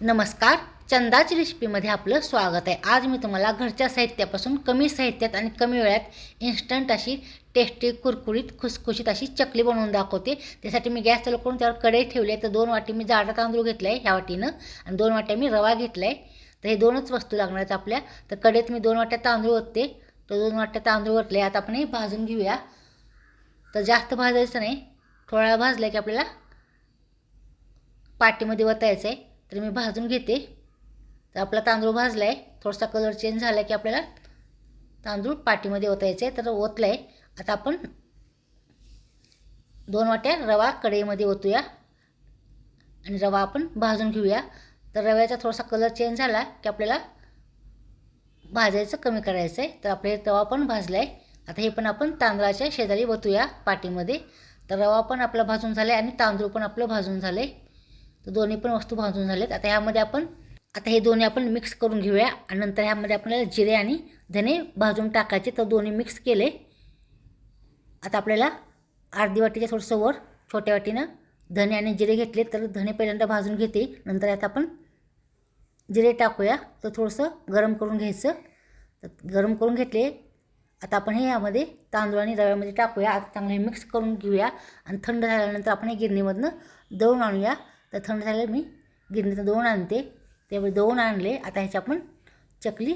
नमस्कार चंदाची रेसिपीमध्ये आपलं स्वागत आहे. आज मी तुम्हाला घरच्या साहित्यापासून कमी साहित्यात आणि कमी वेळात इन्स्टंट अशी टेस्टी कुरकुरीत खुसखुशीत अशी चकली बनवून दाखवते. त्यासाठी मी गॅस चालू करून त्यावर कढई ठेवली आहे. तर दोन वाटी मी जाडा तांदूळ घेतला आहे ह्या वाटीनं आणि दोन वाट्या मी रवा घेतला आहे. तर हे दोनच वस्तू लागणार आहेत आपल्या. तर कढईत मी दोन वाट्या तांदूळ ओतते. तर दोन वाट्या तांदूळ ओतले आता आपण हे भाजून घेऊया. तर जास्त भाजायचं नाही. थोडा भाजलं भाजला की आपल्याला पाटीमध्ये वतायचं आहे. तर मी भाजून घेते. तर आपला तांदूळ भाजला आहे थोडासा कलर चेंज झाला की आपल्याला तांदूळ पाटीमध्ये ओतायचं आहे तर ओतला आहे आता आपण दोन वाट्या रवा कढईमध्ये ओतूया. आणि रवा आपण भाजून घेऊया. तर रव्याचा थोडासा कलर चेंज झाला की आपल्याला भाजायचं कमी करायचं आहे तर आपले रवा पण भाजला आहे आता हे पण आपण तांदळाच्या शेजारी ओतूया पाटीमध्ये तर रवा पण आपला भाजून झाला आहे आणि तांदूळ पण आपलं भाजून झालं आहे तर दोन्ही पण वस्तू भाजून झाल्यात आता यामध्ये आपण आता हे दोन्ही आपण मिक्स करून घेऊया. आणि नंतर ह्यामध्ये आपल्याला जिरे आणि धने भाजून टाकायचे. तर दोन्ही मिक्स केले. आता आपल्याला अर्धी वाटीच्या थोडंसं वर छोट्या वाटीनं धने आणि जिरे घेतले. तर धने पहिल्यांदा भाजून घेते. नंतर आता आपण जिरे टाकूया. तर थोडंसं गरम करून घ्यायचं. तर गरम करून घेतले. आता आपण हे यामध्ये तांदूळ आणि रव्यामध्ये टाकूया. आता चांगले मिक्स करून घेऊया. आणि थंड झाल्यानंतर आपण हे गिरणीमधनं दळून आणूया. तर थंड झालं मी. गिरणीतनं दोन आणते. त्यामुळे दोन आणले. आता ह्याची आपण चकली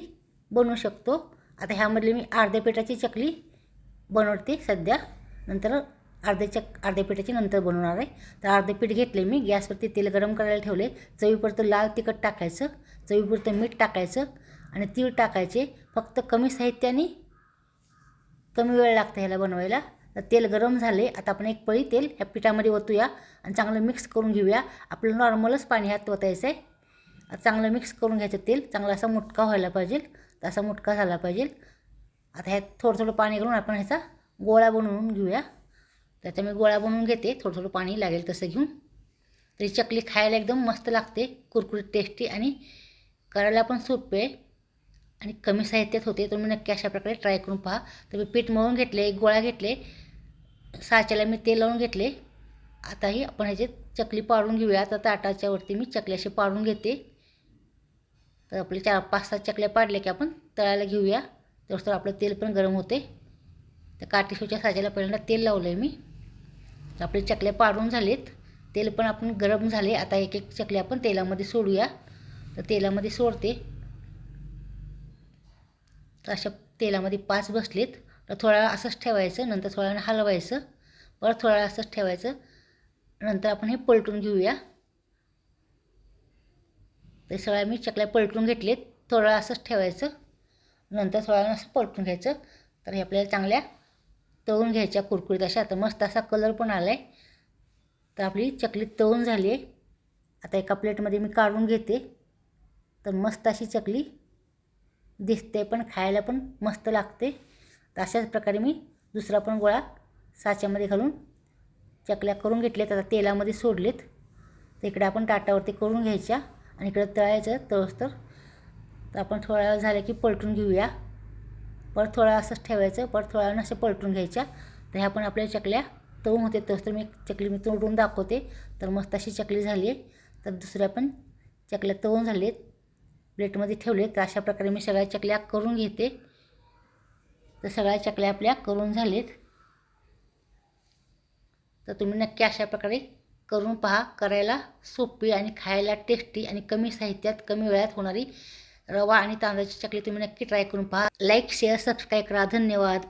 बनवू शकतो. आता ह्यामधली मी अर्ध्या पेटाची चकली बनवते सध्या. नंतर अर्ध्या चक अर्ध्या पिठाची नंतर बनवणार आहे. तर अर्धे पीठ घेतले मी. गॅसवरती तेल गरम करायला ठेवले. चवीपुरतं लाल तिखट टाकायचं. चवीपुरतं मीठ टाकायचं. आणि तीळ टाकायचे. फक्त कमी साहित्याने कमी वेळ लागतं ह्याला बनवायला. तर तेल गरम झाले. आता आपण एक पळी तेल ह्या पिठामध्ये ओतूया आणि चांगलं मिक्स करून घेऊया. आपलं नॉर्मलच पाणी ह्यात ओतायचं आहे चांगलं मिक्स करून घ्यायचं तेल. चांगला असा मुटका व्हायला पाहिजे. तसा मुटका झाला पाहिजे. आता ह्यात थोडं थोडं पाणी घालून आपण ह्याचा गोळा बनवून घेऊया. त्याचा मी गोळा बनवून घेते. थोडं थोडं पाणी लागेल तसं घेऊन. तरी चकली खायला एकदम मस्त लागते. कुरकुरीत टेस्टी आणि करायला पण सोपे आहे. आणि कमी साहित्यात होते. तुम्ही नक्की अशा प्रकारे ट्राय करून पहा. तर मी पीठ मळून घेतले एक गोळा घेतले साच्याला मी तेल लावून घेतले. आताही आपण ह्याचे चकली पाडून घेऊया. आता ताटाच्या वरती मी चकल्याशी पाडून घेते. तर आपले चार पाच सात चकल्या पाडल्या की आपण तळायला घेऊया. तर आपलं तेल पण गरम होते. तर काटीशोच्या साच्याला पहिल्यांदा तेल लावलं आहे मी. तर आपले चकल्या पाडून झालेत. तेल पण आपण गरम झाले. आता एक एक चकली आपण तेलामध्ये सोडूया. तर तेलामध्ये सोडते. तर अशा तेलामध्ये पाच बसलेत. तर थोडा वेळ असंच ठेवायचं नंतर थोडा वेळ हलवायचं परत थोडा वेळ असंच ठेवायचं. नंतर आपण हे पलटून घेऊया. तर सगळ्या मी चकल्या पलटून घेतलेत. थोडा वेळ असंच ठेवायचं. नंतर थोडा वेळ असं पलटून घ्यायचं. तर हे आपल्याला चांगल्या तळून घ्यायच्या कुरकुरीत अशा. आता मस्त असा कलर पण आला आहे तर आपली चकली तळून झाली आहे आता एका प्लेटमध्ये मी काढून घेते. तर मस्त अशी चकली दिसते पण खायला पण मस्त लागते. तर अशाच प्रकारे मी दुसरा पण गोळा साच्यामध्ये घालून चकल्या करून घेतल्यात. आता तेलामध्ये सोडलेत. तर इकडे आपण ताटावरती करून घ्यायच्या आणि इकडं तळायचं तळस तर. तर आपण थोडा वेळ झालं की पलटून घेऊया. परत थोडा असंच ठेवायचं परत थोड्या वेळ असं पलटून घ्यायच्या. तर ह्या पण आपल्या चकल्या तळून होते तस तर मी चकली मी तोडून दाखवते. तर मस्त अशी चकली झाली आहे. तर दुसऱ्या पण चकल्या तळून झाली आहेत प्लेटमध्ये ठेवले तर अशा प्रकारे मी सगळ्या चकल्या करून घेते. तर सगळ्या चकल्या आपल्या करून झालेत. तर तुम्ही नक्की अशा प्रकारे करून पहा. करायला सोपी आणि खायला टेस्टी आणि कमी साहित्यात कमी वेळात होणारी रवा आणि तांदळाची चकली तुम्ही नक्की ट्राय करून पहा. लाईक शेअर सबस्क्राईब करा. धन्यवाद.